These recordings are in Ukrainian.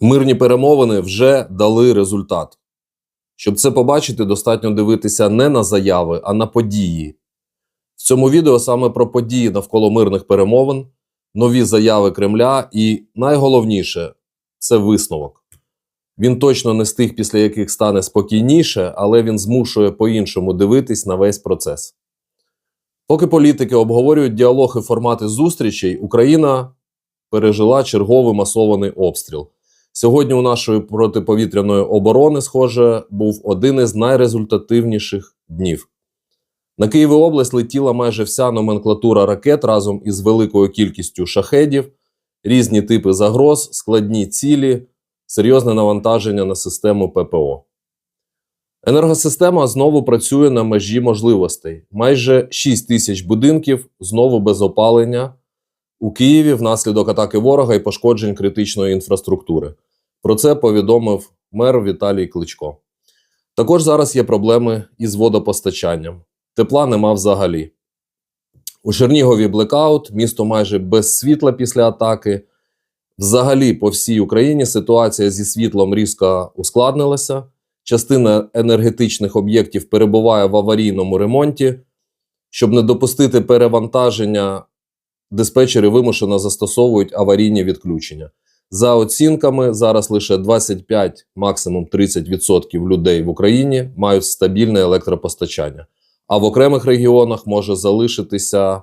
Мирні перемовини вже дали результат. Щоб це побачити, достатньо дивитися не на заяви, а на події. В цьому відео саме про події навколо мирних перемовин, нові заяви Кремля і найголовніше це висновок. Він точно не з тих, після яких стане спокійніше, але він змушує по-іншому дивитись на весь процес. Поки політики обговорюють діалог і формати зустрічей, Україна пережила черговий масований обстріл. Сьогодні у нашої протиповітряної оборони, схоже, був один із найрезультативніших днів. На Києві область летіла майже вся номенклатура ракет разом із великою кількістю шахедів, різні типи загроз, складні цілі, серйозне навантаження на систему ППО. Енергосистема знову працює на межі можливостей. Майже 6 тисяч будинків знову без опалення у Києві внаслідок атаки ворога і пошкоджень критичної інфраструктури. Про це повідомив мер Віталій Кличко. Також зараз є проблеми із водопостачанням. Тепла нема взагалі. У Чернігові блекаут, місто майже без світла після атаки. Взагалі, по всій Україні ситуація зі світлом різко ускладнилася. Частина енергетичних об'єктів перебуває в аварійному ремонті. Щоб не допустити перевантаження, диспетчери вимушено застосовують аварійні відключення. За оцінками, зараз лише 25, максимум 30% людей в Україні мають стабільне електропостачання, а в окремих регіонах може залишитися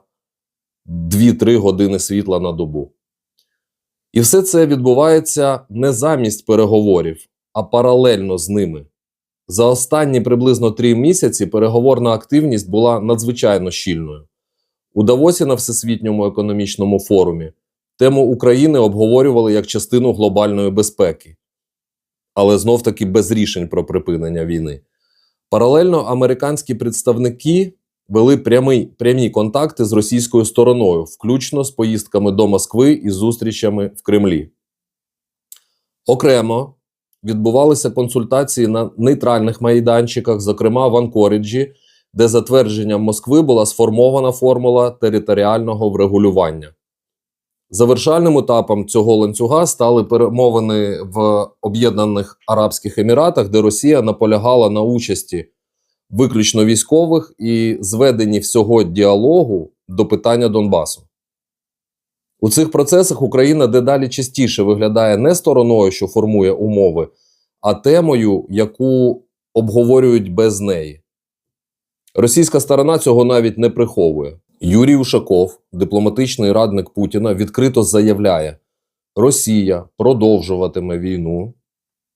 2-3 години світла на добу. І все це відбувається не замість переговорів, а паралельно з ними. За останні приблизно три місяці переговорна активність була надзвичайно щільною. У Давосі на Всесвітньому економічному форумі тему України обговорювали як частину глобальної безпеки, але знов таки без рішень про припинення війни. Паралельно американські представники вели прямий, прямі контакти з російською стороною, включно з поїздками до Москви і зустрічами в Кремлі. Окремо відбувалися консультації на нейтральних майданчиках, зокрема в Анкориджі, де за твердженням Москви була сформована формула територіального врегулювання. Завершальним етапом цього ланцюга стали перемовини в Об'єднаних Арабських Еміратах, де Росія наполягала на участі виключно військових і зведенні всього діалогу до питання Донбасу. У цих процесах Україна дедалі частіше виглядає не стороною, що формує умови, а темою, яку обговорюють без неї. Російська сторона цього навіть не приховує. Юрій Ушаков, дипломатичний радник Путіна, відкрито заявляє: Росія продовжуватиме війну,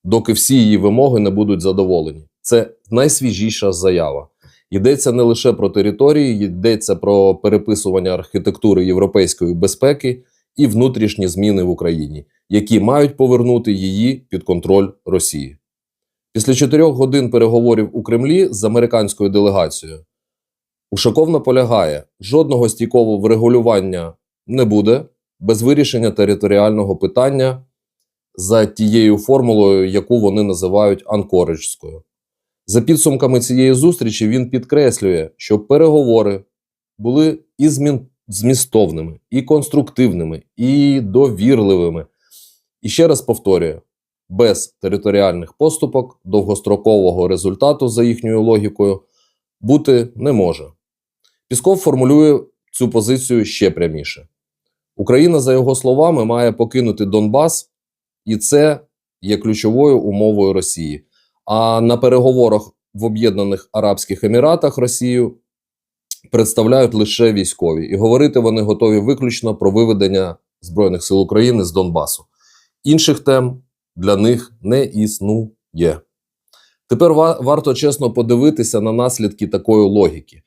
доки всі її вимоги не будуть задоволені. Це найсвіжіша заява. Йдеться не лише про території, йдеться про переписування архітектури європейської безпеки і внутрішні зміни в Україні, які мають повернути її під контроль Росії. Після чотирьох годин переговорів у Кремлі з американською делегацією Ушаков наполягає, жодного стійкового врегулювання не буде без вирішення територіального питання за тією формулою, яку вони називають анкориджською. За підсумками цієї зустрічі він підкреслює, що переговори були і змістовними, і конструктивними, і довірливими. І ще раз повторюю: без територіальних поступок довгострокового результату за їхньою логікою бути не може. Пісков формулює цю позицію ще пряміше. Україна, за його словами, має покинути Донбас, і це є ключовою умовою Росії. А на переговорах в Об'єднаних Арабських Еміратах Росію представляють лише військові, і говорити вони готові виключно про виведення Збройних сил України з Донбасу. Інших тем для них не існує. Тепер ва- варто чесно подивитися на наслідки такої логіки.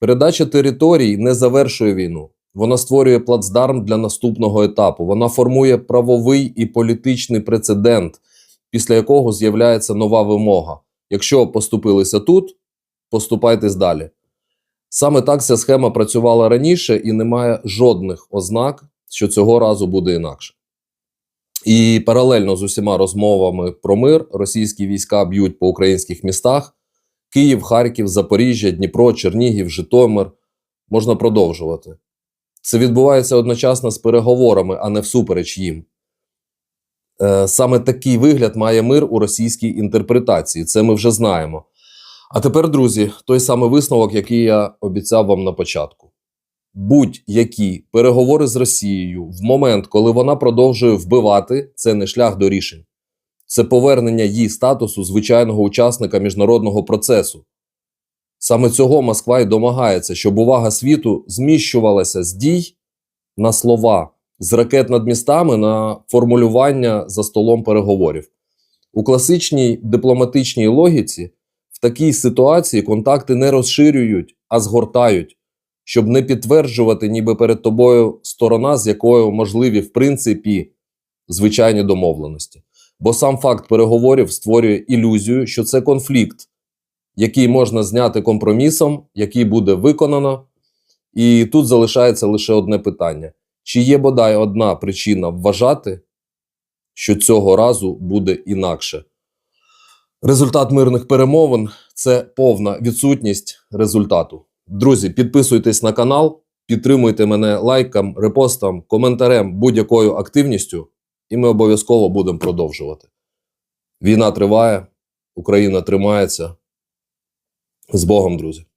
Передача територій не завершує війну. Вона створює плацдарм для наступного етапу. Вона формує правовий і політичний прецедент, після якого з'являється нова вимога. Якщо поступилися тут, поступайтесь далі. Саме так ця схема працювала раніше і немає жодних ознак, що цього разу буде інакше. І паралельно з усіма розмовами про мир російські війська б'ють по українських містах: Київ, Харків, Запоріжжя, Дніпро, Чернігів, Житомир. Можна продовжувати. Це відбувається одночасно з переговорами, а не всупереч їм. Е, Саме такий вигляд має мир у російській інтерпретації. Це ми вже знаємо. А тепер, друзі, той самий висновок, який я обіцяв вам на початку. Будь-які переговори з Росією в момент, коли вона продовжує вбивати, це не шлях до рішень. Це повернення їй статусу звичайного учасника міжнародного процесу. Саме цього Москва й домагається, щоб увага світу зміщувалася з дій на слова, з ракет над містами на формулювання за столом переговорів. У класичній дипломатичній логіці в такій ситуації контакти не розширюють, а згортають, щоб не підтверджувати, ніби перед тобою сторона, з якою можливі, в принципі, звичайні домовленості. Бо сам факт переговорів створює ілюзію, що це конфлікт, який можна зняти компромісом, який буде виконано. І тут залишається лише одне питання: чи є бодай одна причина вважати, що цього разу буде інакше? Результат мирних перемовин це повна відсутність результату. Друзі, підписуйтесь на канал, підтримуйте мене лайком, репостом, коментарем, будь-якою активністю, і ми обов'язково будемо продовжувати. Війна триває, Україна тримається. З Богом, друзі!